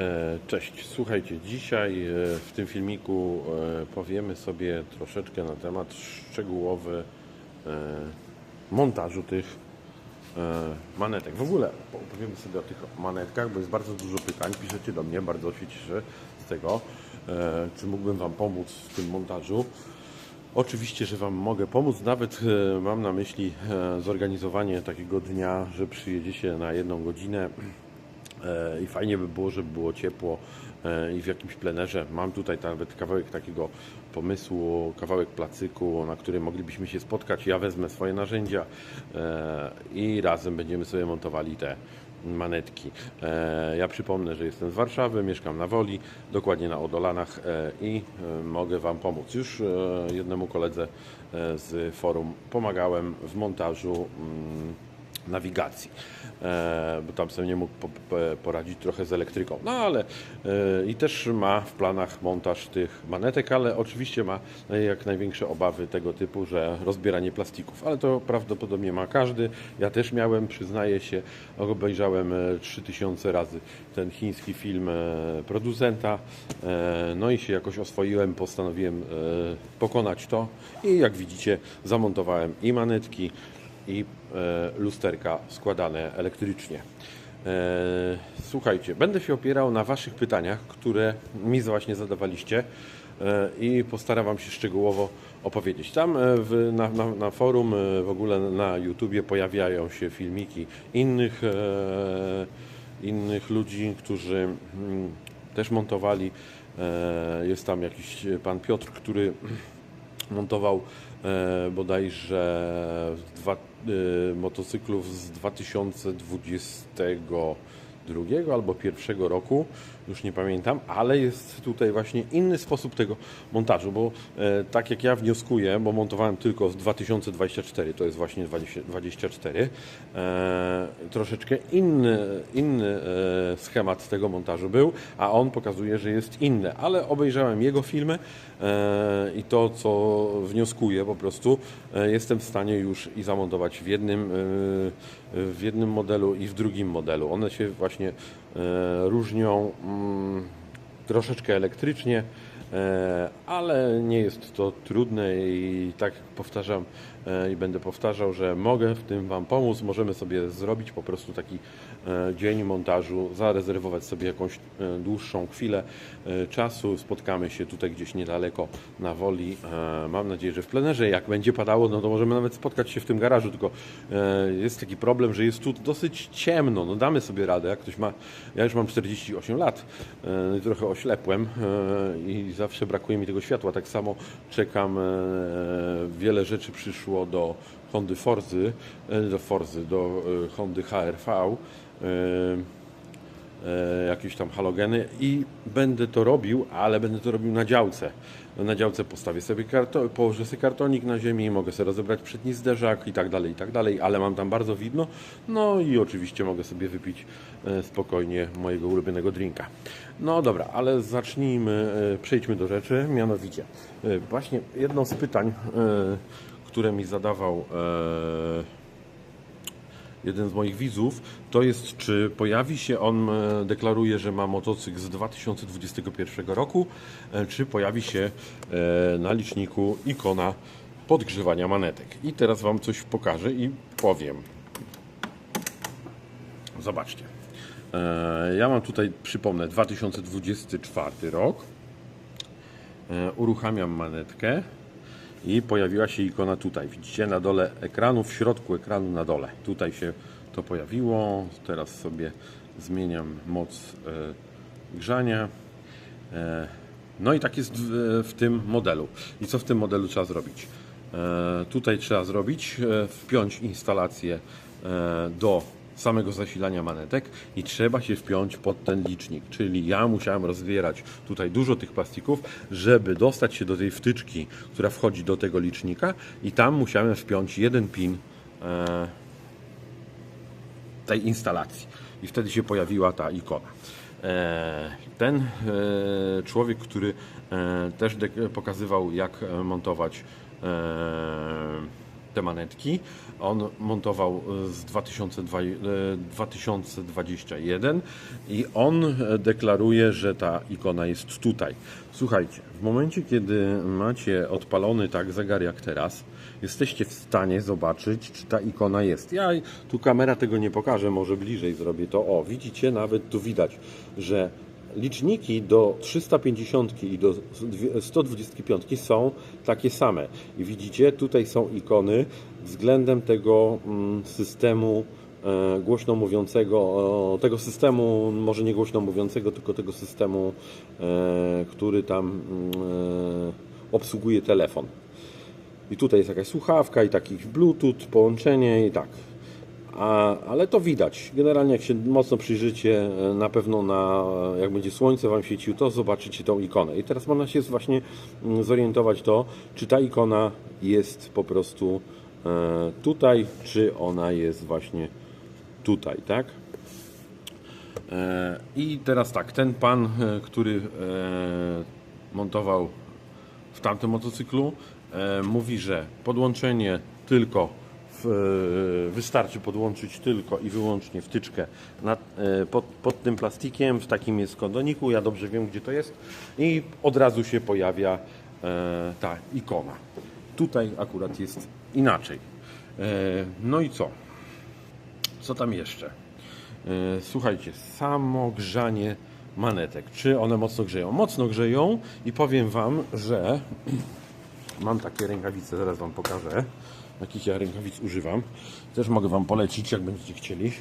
E, Cześć, słuchajcie, dzisiaj e, w tym filmiku e, powiemy sobie troszeczkę na temat szczegółowy montażu tych manetek. W ogóle powiemy sobie o tych manetkach, bo jest bardzo dużo pytań. Piszecie do mnie, bardzo się cieszę z tego, czy mógłbym Wam pomóc w tym montażu. Oczywiście, że Wam mogę pomóc. Nawet mam na myśli zorganizowanie takiego dnia, że przyjedziecie na jedną godzinę i fajnie by było, żeby było ciepło e, i w jakimś plenerze. Mam tutaj nawet kawałek takiego pomysłu, kawałek placyku, na którym moglibyśmy się spotkać. Ja wezmę swoje narzędzia e, i razem będziemy sobie montowali te manetki. E, Ja przypomnę, że jestem z Warszawy, mieszkam na Woli, dokładnie na Odolanach e, i e, mogę Wam pomóc. Już e, jednemu koledze e, z forum pomagałem w montażu mm, nawigacji, e, bo tam sobie nie mógł po, po, poradzić trochę z elektryką. No ale e, i też ma w planach montaż tych manetek, ale oczywiście ma jak największe obawy tego typu, że rozbieranie plastików, ale to prawdopodobnie ma każdy. Ja też miałem, przyznaję się, obejrzałem e, 3000 razy ten chiński film e, producenta, e, no i się jakoś oswoiłem, postanowiłem e, pokonać to i jak widzicie zamontowałem i manetki, i e, lusterka składane elektrycznie. E, Słuchajcie, będę się opierał na Waszych pytaniach, które mi właśnie zadawaliście e, i postaram Wam się szczegółowo opowiedzieć. Tam w, na, na, na forum, w ogóle na YouTubie pojawiają się filmiki innych, innych ludzi, którzy mm, też montowali. Jest tam jakiś pan Piotr, który montował bodajże dwa, e, motocyklów z 2022 albo pierwszego roku, już nie pamiętam, ale jest tutaj właśnie inny sposób tego montażu, bo e, tak jak ja wnioskuję, bo montowałem tylko z 2024, to jest właśnie 20, 24, e, troszeczkę inny, inny e, schemat tego montażu był, a on pokazuje, że jest inny, ale obejrzałem jego filmy e, i to, co wnioskuję po prostu, e, jestem w stanie już i zamontować w jednym, e, w jednym modelu i w drugim modelu. One się właśnie różnią mm, troszeczkę elektrycznie, e, ale nie jest to trudne i tak powtarzam e, i będę powtarzał, że mogę w tym Wam pomóc. Możemy sobie zrobić po prostu taki e, dzień montażu, zarezerwować sobie jakąś e, dłuższą chwilę e, czasu. Spotkamy się tutaj gdzieś niedaleko na Woli. E, Mam nadzieję, że w plenerze. Jak będzie padało, no to możemy nawet spotkać się w tym garażu, tylko e, jest taki problem, że jest tu dosyć ciemno. No damy sobie radę. Jak ktoś ma, ja już mam 48 lat, e, trochę oślepłem e, i zawsze brakuje mi tego światła. Tak samo czekam, e, wiele rzeczy przyszło do Hondy Forzy, e, do Forzy, do e, Hondy HRV. e, jakieś tam halogeny i będę to robił, ale będę to robił na działce. Na działce postawię sobie położę sobie kartonik na ziemi, mogę sobie rozebrać przedni zderzak i tak dalej, i tak dalej, ale mam tam bardzo widno. No i oczywiście mogę sobie wypić spokojnie mojego ulubionego drinka. No dobra, ale zacznijmy, przejdźmy do rzeczy, mianowicie właśnie jedno z pytań, które mi zadawał e, jeden z moich widzów, to jest, czy pojawi się on, e, deklaruje, że ma motocykl z 2021 roku, e, czy pojawi się na liczniku ikona podgrzewania manetek. I teraz Wam coś pokażę i powiem. Zobaczcie. Ja mam tutaj, przypomnę, 2024 rok. Uruchamiam manetkę i pojawiła się ikona tutaj. Widzicie na dole ekranu, w środku ekranu na dole. Tutaj się to pojawiło. Teraz sobie zmieniam moc e, grzania. E, No i tak jest w, w tym modelu. I co w tym modelu trzeba zrobić? E, Tutaj trzeba zrobić, e, wpiąć instalację e, do samego zasilania manetek i trzeba się wpiąć pod ten licznik. Czyli ja musiałem rozbierać tutaj dużo tych plastików, żeby dostać się do tej wtyczki, która wchodzi do tego licznika i tam musiałem wpiąć jeden pin e, tej instalacji. I wtedy się pojawiła ta ikona. E, Ten e, człowiek, który też pokazywał, jak montować te manetki. On montował e, z 2002, e, 2021 i on e, deklaruje, że ta ikona jest tutaj. Słuchajcie, w momencie kiedy macie odpalony tak zegar jak teraz, jesteście w stanie zobaczyć, czy ta ikona jest. Ja tu kamera tego nie pokaże, może bliżej zrobię to. O, widzicie, nawet tu widać, że liczniki do 350 i do 125 są takie same. I widzicie, tutaj są ikony względem tego mm, systemu e, głośno mówiącego, tego systemu, może nie głośno mówiącego, tylko tego systemu, e, który tam mm, e, obsługuje telefon. I tutaj jest jakaś słuchawka i taki bluetooth, połączenie i tak. A, ale to widać. Generalnie jak się mocno przyjrzycie, e, na pewno na, jak będzie słońce Wam świeciło, to zobaczycie tą ikonę. I teraz można się właśnie mm, zorientować to, czy ta ikona jest po prostu e, tutaj, czy ona jest właśnie tutaj, tak? E, I teraz tak, ten pan, e, który e, montował w tamtym motocyklu, e, mówi, że podłączenie tylko e, wystarczy podłączyć tylko i wyłącznie wtyczkę na, e, pod, pod tym plastikiem, w takim jest kondoniku, ja dobrze wiem gdzie to jest i od razu się pojawia e, ta ikona. Tutaj akurat jest inaczej. E, no i co? Co tam jeszcze? E, Słuchajcie, samo grzanie manetek. Czy one mocno grzeją? Mocno grzeją i powiem Wam, że mam takie rękawice, zaraz Wam pokażę, jakich ja rękawic używam. Też mogę Wam polecić, jak będziecie chcieli.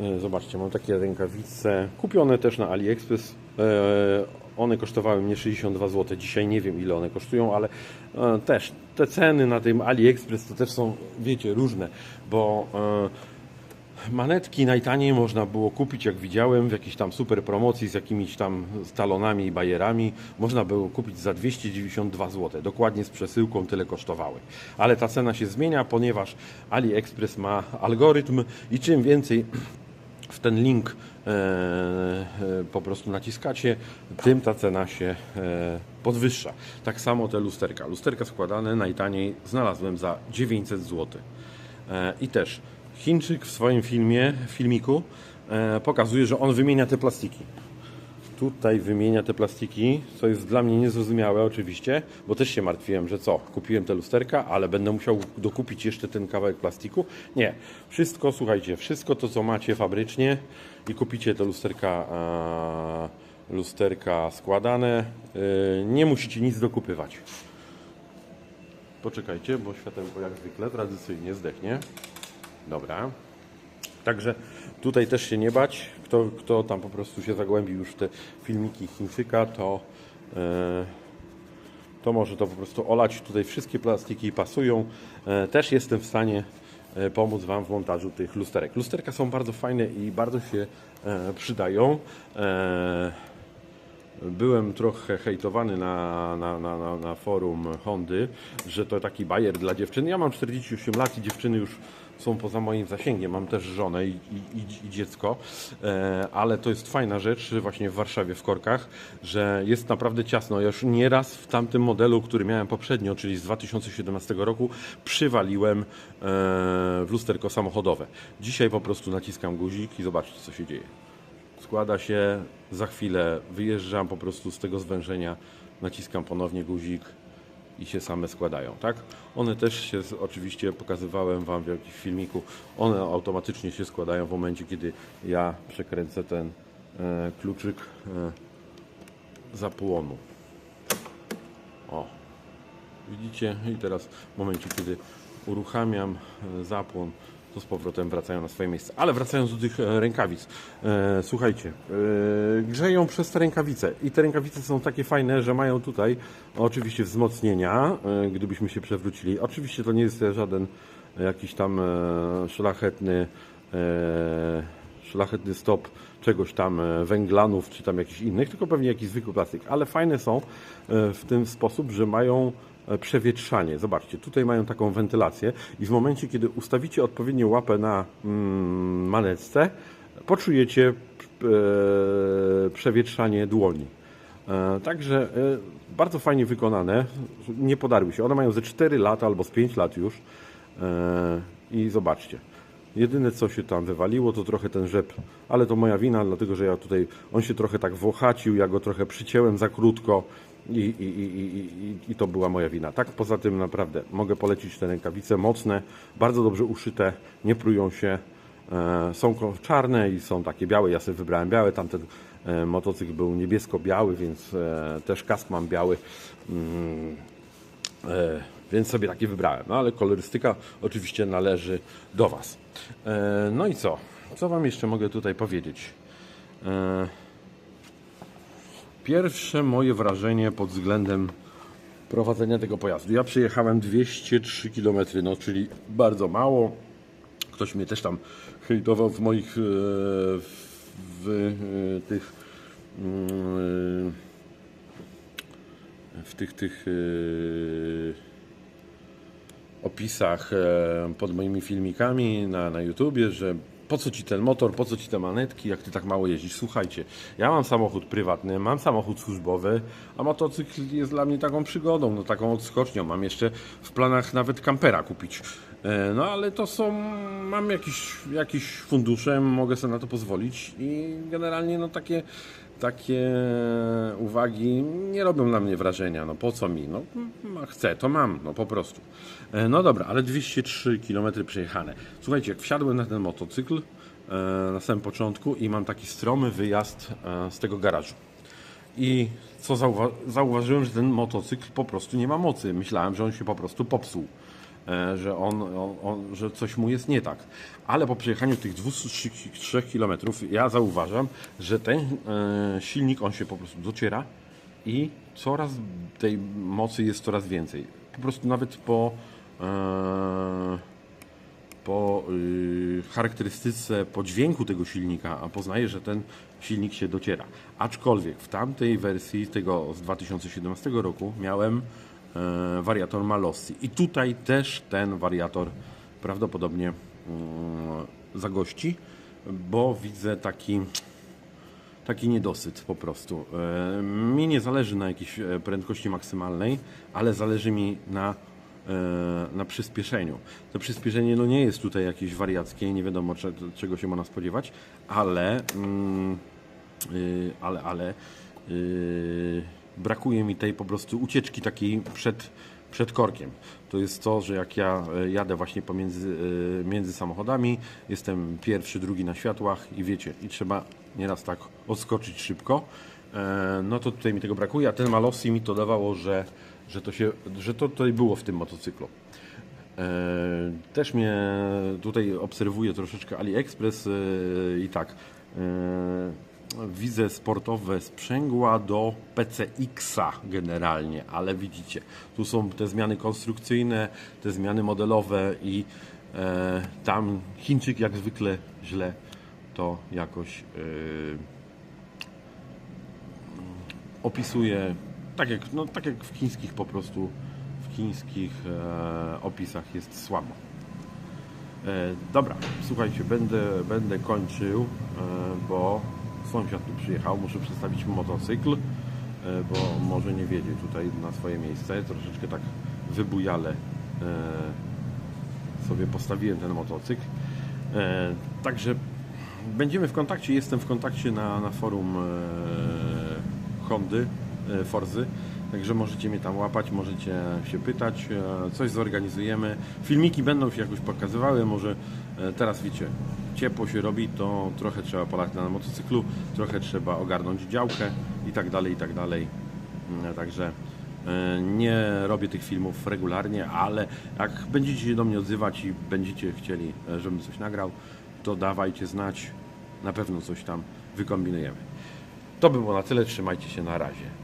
E, Zobaczcie, mam takie rękawice kupione też na AliExpress. E, One kosztowały mnie 62 zł. Dzisiaj nie wiem ile one kosztują, ale e, też te ceny na tym AliExpress to też są, wiecie, różne, bo Manetki najtaniej można było kupić, jak widziałem, w jakiejś tam super promocji z jakimiś tam talonami i bajerami. Można było kupić za 292 zł. Dokładnie z przesyłką tyle kosztowały. Ale ta cena się zmienia, ponieważ AliExpress ma algorytm i czym więcej w ten link e, e, po prostu naciskacie, tym ta cena się e, podwyższa. Tak samo te lusterka. Lusterka składane najtaniej znalazłem za 900 zł. E, I też Chińczyk w swoim filmie, filmiku e, pokazuje, że on wymienia te plastiki. Tutaj wymienia te plastiki, co jest dla mnie niezrozumiałe oczywiście, bo też się martwiłem, że co, kupiłem te lusterka, ale będę musiał dokupić jeszcze ten kawałek plastiku. Nie, wszystko, słuchajcie, wszystko to, co macie fabrycznie i kupicie te lusterka, e, lusterka składane, e, nie musicie nic dokupywać. Poczekajcie, bo światełko jak zwykle tradycyjnie zdechnie. Dobra. Także tutaj też się nie bać. Kto, kto tam po prostu się zagłębił już w te filmiki Chińczyka, to, e, to może to po prostu olać. Tutaj wszystkie plastiki pasują. E, też jestem w stanie e, pomóc Wam w montażu tych lusterek. Lusterka są bardzo fajne i bardzo się przydają. Byłem trochę hejtowany na, na, na, na forum Hondy, że to taki bajer dla dziewczyn. Ja mam 48 lat i dziewczyny już są poza moim zasięgiem. Mam też żonę i, i, i- dziecko, e, ale to jest fajna rzecz właśnie w Warszawie, w Korkach, że jest naprawdę ciasno. Ja już nieraz w tamtym modelu, który miałem poprzednio, czyli z 2017 roku, przywaliłem e, w lusterko samochodowe. Dzisiaj po prostu naciskam guzik i zobaczcie, co się dzieje składa się, za chwilę wyjeżdżam po prostu z tego zwężenia, naciskam ponownie guzik i się same składają, tak? One też się, oczywiście pokazywałem Wam w jakimś filmiku, one automatycznie się składają w momencie, kiedy ja przekręcę ten e, kluczyk e, zapłonu. O, Widzicie? I teraz w momencie, kiedy uruchamiam e, zapłon, to z powrotem wracają na swoje miejsce. Ale wracając do tych e, rękawic. E, słuchajcie, e, grzeją przez te rękawice. I te rękawice są takie fajne, że mają tutaj oczywiście wzmocnienia, gdybyśmy się przewrócili. Oczywiście to nie jest żaden jakiś tam szlachetny szlachetny stop czegoś tam węglanów czy tam jakichś innych, tylko pewnie jakiś zwykły plastik. Ale fajne są w ten sposób, że mają przewietrzanie. Zobaczcie, tutaj mają taką wentylację i w momencie, kiedy ustawicie odpowiednią łapę na mm, manetce, poczujecie e, przewietrzanie dłoni. E, Także e, bardzo fajnie wykonane. Nie podarły się. One mają ze 4 lata albo z 5 lat już. E, I zobaczcie. Jedyne co się tam wywaliło to trochę ten rzep, ale to moja wina, dlatego że ja tutaj, on się trochę tak włochacił, ja go trochę przycięłem za krótko i, i, i, i, i, to była moja wina. Tak poza tym naprawdę mogę polecić te rękawice mocne, bardzo dobrze uszyte, nie prują się, e, są czarne i są takie białe, ja sobie wybrałem białe, tamten e, motocykl był niebiesko-biały, więc e, też kask mam biały. Mm, więc sobie takie wybrałem. No ale kolorystyka oczywiście należy do Was. No i co? Co Wam jeszcze mogę tutaj powiedzieć? E, pierwsze moje wrażenie pod względem prowadzenia tego pojazdu. Ja przyjechałem 203 km, no czyli bardzo mało. Ktoś mnie też tam hejtował w moich e, w, e, tych mm, w tych tych e, opisach e, pod moimi filmikami na, na YouTubie, że po co ci ten motor, po co ci te manetki, jak ty tak mało jeździsz. Słuchajcie, ja mam samochód prywatny, mam samochód służbowy, a motocykl jest dla mnie taką przygodą, no taką odskocznią. Mam jeszcze w planach nawet kampera kupić. E, No ale to są, mam jakiś, jakiś fundusze, mogę sobie na to pozwolić i generalnie no takie takie uwagi nie robią na mnie wrażenia. No po co mi? No chcę, to mam, no po prostu. E, No dobra, ale 203 km przejechane. Słuchajcie, jak wsiadłem na ten motocykl e, na samym początku i mam taki stromy wyjazd z tego garażu. I co zauwa- zauważyłem, że ten motocykl po prostu nie ma mocy. Myślałem, że on się po prostu popsuł. E, Że, on, on, on, że coś mu jest nie tak. Ale po przejechaniu tych 203 km ja zauważam, że ten e, silnik on się po prostu dociera i coraz tej mocy jest coraz więcej. Po prostu nawet po e, po y, charakterystyce, po dźwięku tego silnika, a poznaję, że ten silnik się dociera. Aczkolwiek w tamtej wersji tego z 2017 roku miałem wariator Malossi i tutaj też ten wariator prawdopodobnie mm, zagości, bo widzę taki taki niedosyt po prostu. E, Mi nie zależy na jakiejś e, prędkości maksymalnej, ale zależy mi na, e, na przyspieszeniu. To przyspieszenie no nie jest tutaj jakieś wariackie, nie wiadomo cze- czego się można spodziewać, ale mm, y, ale, ale y, brakuje mi tej po prostu ucieczki takiej przed, przed korkiem. To jest to, że jak ja e, jadę właśnie pomiędzy e, między samochodami, jestem pierwszy, drugi na światłach i wiecie, i trzeba nieraz tak odskoczyć szybko, e, no to tutaj mi tego brakuje, a ten Malossi mi to dawało, że, że, to, się, że to tutaj było w tym motocyklu. Też mnie tutaj obserwuje troszeczkę AliExpress i tak. Widzę sportowe sprzęgła do PCX-a generalnie, ale widzicie, tu są te zmiany konstrukcyjne, te zmiany modelowe i e, tam Chińczyk jak zwykle źle to jakoś e, opisuje, tak jak, no, tak jak w chińskich po prostu, w chińskich e, opisach jest słabo. E, dobra, słuchajcie, będę, będę kończył, e, bo sąsiad tu przyjechał, muszę przedstawić mu motocykl, e, bo może nie wiedzie tutaj na swoje miejsce, troszeczkę tak wybujale e, sobie postawiłem ten motocykl. E, także będziemy w kontakcie, jestem w kontakcie na, na forum Hondy, Forzy, także możecie mnie tam łapać, możecie się pytać, coś zorganizujemy. Filmiki będą się jakoś pokazywały, może teraz wiecie, ciepło się robi, to trochę trzeba polać na motocyklu, trochę trzeba ogarnąć działkę i tak dalej, i tak dalej. Mm, Także e, nie robię tych filmów regularnie, ale jak będziecie się do mnie odzywać i będziecie chcieli, e, żebym coś nagrał, to dawajcie znać. Na pewno coś tam wykombinujemy. To by było na tyle. Trzymajcie się na razie.